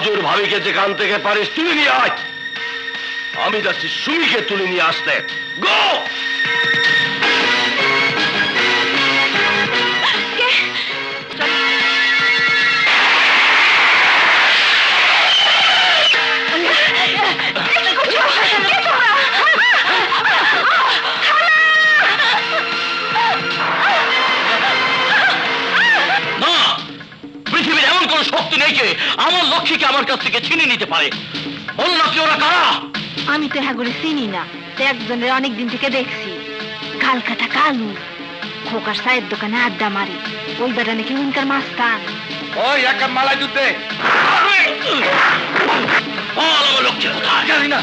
সাজুর ভাবিকে যেখান থেকে পারিস তুলে নিয়ে আয়। আমি যাচ্ছি সুমিকে তুলে নিয়ে আসতে। গো কোন শক্তি নেই যে আমার লক্ষ্মীকে আমার কাছ থেকে ছিনে নিতে পারে। বল না কি ওরা কারা? আমি তো হ্যাঁ করে চিনি না তো একজনের অনেক দিন থেকে দেখছি। কালকাটা কালু খোকার চায়ের দোকানে আড্ডা মারি। ওই বেটা নাকি উনকার মাস্তান। ওই এক কাপ মালাই দুধ বল আমার লক্ষ্মী কোথায়? জানি না।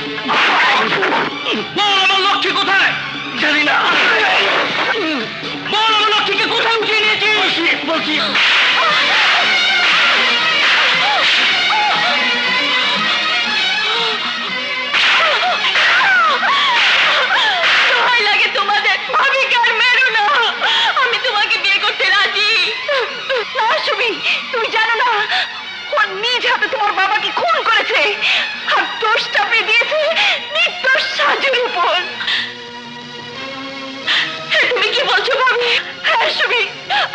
বল আমার লক্ষ্মী কোথায়? জানি না। বল আমার লক্ষ্মীকে কোথায় উঠিয়ে নিয়েছিস? বলছি। নিজ হাতে তোমার বাবাকে খুন করেছে। আর দোষ চাপিয়ে দিয়েছে নির্দোষ সাজুর উপর তুমি কি বলছো ভাবি হ্যাঁ সুমি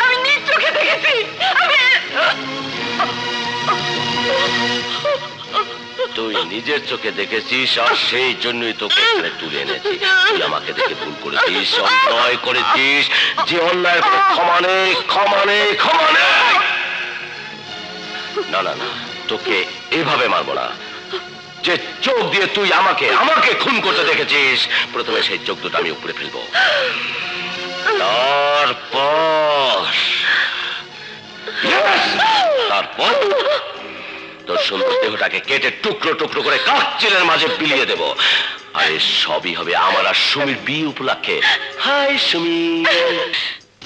আমি নিজ চোখে দেখেছি। আমি তুই নিজের চোখে দেখেছিস আর সেই জন্যই তোকে এখানে তুলে এনেছি। তুই আমাকে দেখে ভুল করেছিস অন্যায় করেছিস। যে অন্যায়ের কোনো ক্ষমা নেই ক্ষমা নেই ক্ষমা নেই না না না, তোকে এভাবে মারবো না। যে চোখ দিয়ে তুই আমাকে আমাকে খুন করতে দেখেছিস, প্রথমে সেই চোখ দুটো আমি উপরে ফেলব। তারপর তারপর তোর সুন্দর দেহটাকে কেটে টুকরো টুকরো করে কাকচিলের মাঝে বিলিয়ে দেব। আর সবই হবে আমার আর সুমির বিয়ে উপলক্ষে। হাই, সুমি।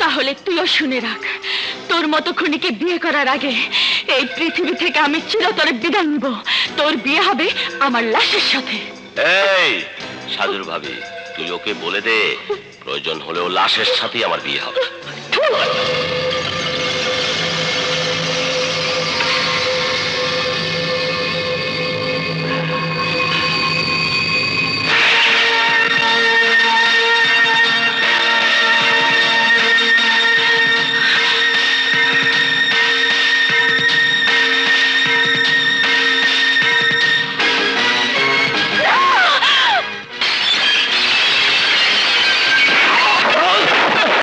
তাহলে তুইও শুনে রাখ। তোর মতো খুনিকে বিয়ে করার আগে এই পৃথিবী থেকে আমি চিরতরে বিদায় নিব। তোর বিয়ে হবে আমার লাশের সাথে। এই সাধুর ভাবি তুই ওকে বলে দে প্রয়োজন হলেও লাশের সাথেই আমার বিয়ে হবে।